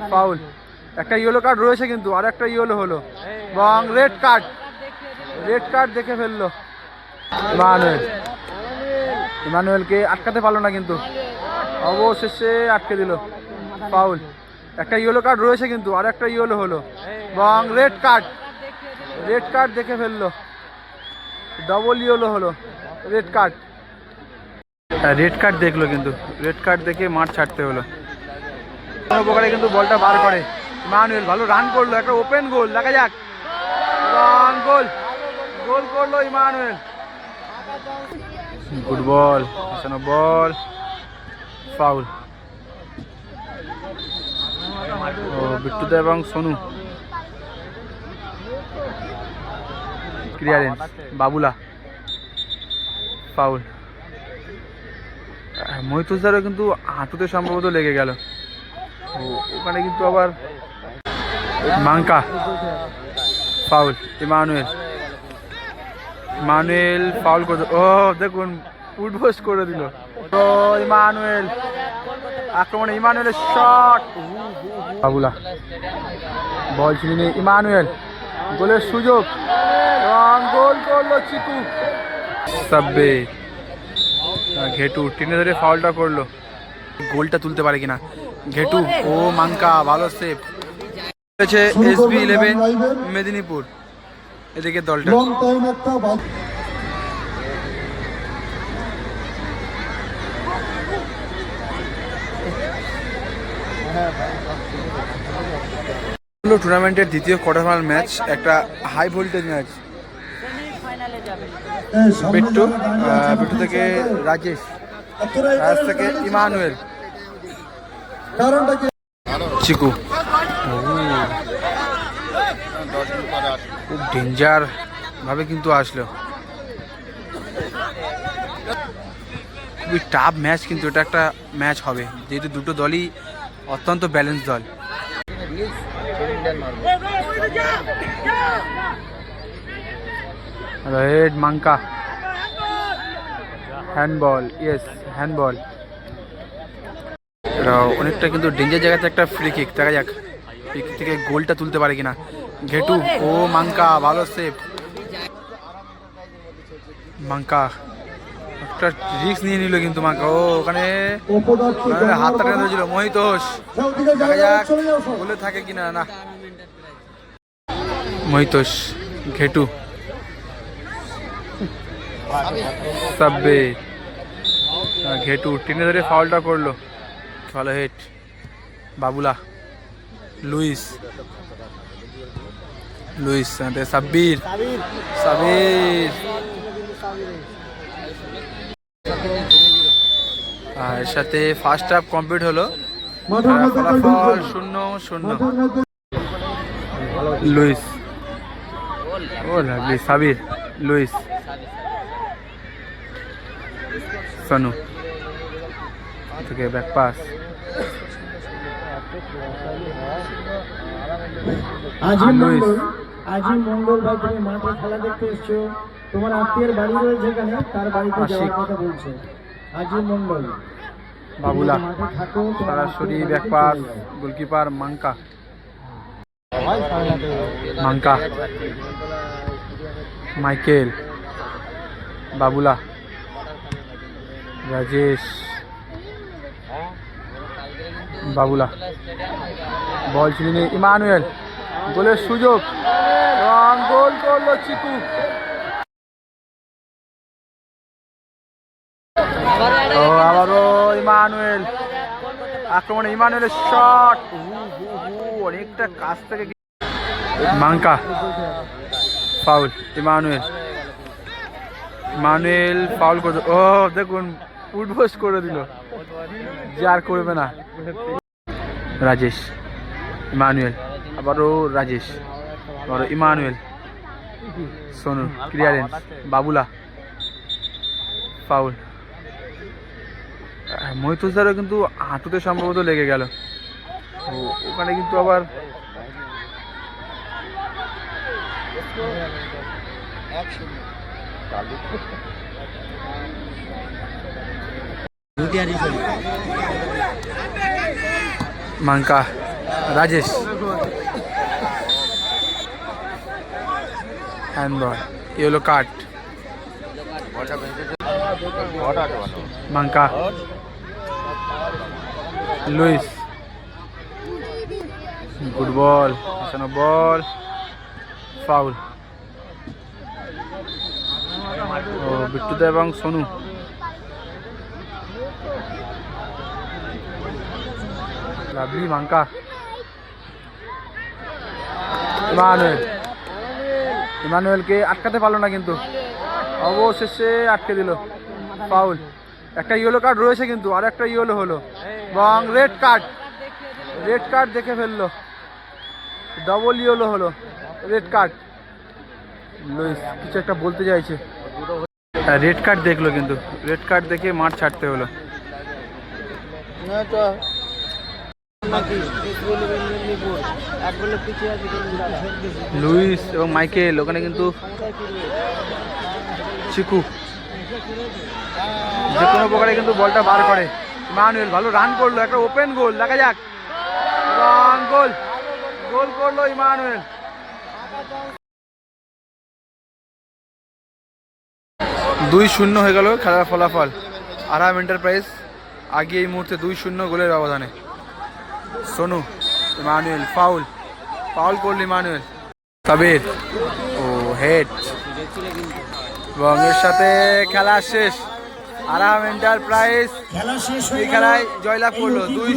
Foul একটা yellow card রয়েছে কিন্তু, আর একটা ইয়েলো হলো। এবং রেড কার্ড রেড কার্ড দেখে ফেলল। ইমানুয়েল। ইমানুয়েলকে আটকাতে পারল না কিন্তু। অবশেষে আটকে দিল। ফাউল একটা ইয়েলো কার্ড রয়েছে কিন্তু, আর একটা ইয়েলো হলো। এবং রেড কার্ড রেড কার্ড দেখে ফেলল। ডবল ইয়েলো হলো। রেড কার্ড রেড কার্ড দেখল কিন্তু। রেড কার্ড দেখে মাঠ ছাড়তে হলো। কোনো প্রকারে কিন্তু বলটা বার করে। ইমানুয়েল ভালো রান করল, একটা ওপেন গোল দেখা যাক। এবং গোল গোল করল ইমানুয়েল। গুড বল হাসানো বল ফাউল ও এবং সোনু। ক্লিয়ারেন্স বাবুলা। ফাউল মহিতুজারও কিন্তু হাঁটুতে সম্ভবত লেগে গেল। ওখানে কিন্তু আবার Manka. Foul Emmanuel. Emmanuel foul করে ও, দেখুন উঠবোস করে দিল। তো ইমানুয়েল। আক্রমণে ইমানুয়েলের শট বাবুলা বল ছিলেন ইমানুয়েল। গোলের সুযোগ। এবং গোল করল চিকু। সাব্বে ঘেটু, টেনে ধরে ফাউলটা করল। গোলটা তুলতে পারে কিনা। ঘেটু ও মাঙ্কা ভালো সেভ হয়েছে এসবি ইলেভেন মেদিনীপুর। এদিকে দলটা। লং টাইম একটা বাদ টুর্নামেন্টের দ্বিতীয় কোয়ার্টার ফাইনাল ম্যাচ একটা high voltage match Bittu Bittu থেকে রাজেশ। এই থেকে ইমানুয়েল। কারণটা কি? চিকু। খুব ডেঞ্জার ভাবে কিন্তু আসলো। খুবই টাফ ম্যাচ কিন্তু এটা একটা ম্যাচ হবে। যেহেতু দুটো দলই অত্যন্ত ব্যালেন্স দল। Red Manka handball yes handball. অনেকটা কিন্তু ডেঞ্জার জায়গাতে একটা ফ্রি কিক দেখা যাক কিক থেকে গোলটা তুলতে পারে কিনা। ঘেটু, ও মাঙ্কা, ভালো সেভ মাঙ্কা, একটা রিস্ক নিয়ে নিল কিন্তু মাঙ্কা, ও ওখানে হাতটা টেনে ধরেছিল মোহিতোষ। দেখা যাক। বলে থাকে কিনা, না। মহিতোষ, ঘেটু। সাব্বে ঘেটু টেনে ধরে ফাউলটা করল। ভালো হেট বাবুলা। লুইস। লুইস সাব্বির। সাবির আর এর সাথে ফার্স্ট হাফ কমপ্লিট হলো। ফলাফল শূন্য শূন্য। লুইস। ও লাগলি সাবির লুইস। সনু। থেকে back pass Azim Luis. Mondal Azim Mondal ভাই তুমি মাঠে খেলা দেখতে এসছো। তোমার আত্মীয়ের বাড়ি রয়েছে এখানে তার বাড়িতে যাওয়ার কথা বলছে। মন্ডল বাবুলা। সরাসরি back pass goalkeeper Manka. Manka. Michael. Babula. Rajesh. Babula. বল ছিলেন ইমানুয়েল, গোলের সুযোগ। এবং গোল করল চিকু। ও, আবারও ইমানুয়েল। আক্রমণে ইমানুয়েলের শট। অনেকটা কাছ থেকে Manka. Foul, Emmanuel. Emmanuel foul করছে। ও, দেখুন। উঠবোস করে দিল। যে আর করবে না। রাজেশ, ইমানুয়েল, আবারও রাজেশ, আবারও Emmanuel, Sonu, clearance, Babula, foul. মহিতুজারও কিন্তু হাঁটুতে সম্ভবত লেগে গেল। ওখানে কিন্তু আবার Manka Rajesh yellow card Manka Luis good ball ball foul ও বিট্টুদা এবং সোনু লাভলি মাঙ্কা ইমানুয়েল। ইমানুয়েলকে আটকাতে পারল না কিন্তু। অবশেষে আটকে দিল। ফাউল একটা ইয়েলো কার্ড রয়েছে কিন্তু, আর একটা ইয়েলো হলো। এবং রেড কার্ড রেড কার্ড দেখে ফেলল। ডবল ইয়েলো হলো। রেড কার্ড লুইস, কিছু একটা বলতে চাইছে। রেড কার্ড দেখল কিন্তু। রেড কার্ড দেখে মাঠ ছাড়তে হলো। লুইস এবং মাইকেল, ওখানে কিন্তু চিকু। যে কোনো প্রকারে কিন্তু বলটা বার করে। ইমানুয়েল ভালো রান করল, একটা ওপেন গোল দেখা যাক। এবং গোল গোল করল ইমানুয়েল। দুই শূন্য হয়ে গেল খেলার ফলাফল। আরাম এন্টারপ্রাইজ আগে এই মুহূর্তে দুই শূন্য গোলের ব্যবধানে। Sonu Emmanuel foul. ফাউল করল ইমানুয়েল। সাবির ও হেড। এবং এর সাথে খেলা শেষ। আরাম এন্টারপ্রাইজ। খেলা শেষ এই খেলায় জয়লাভ করল দুই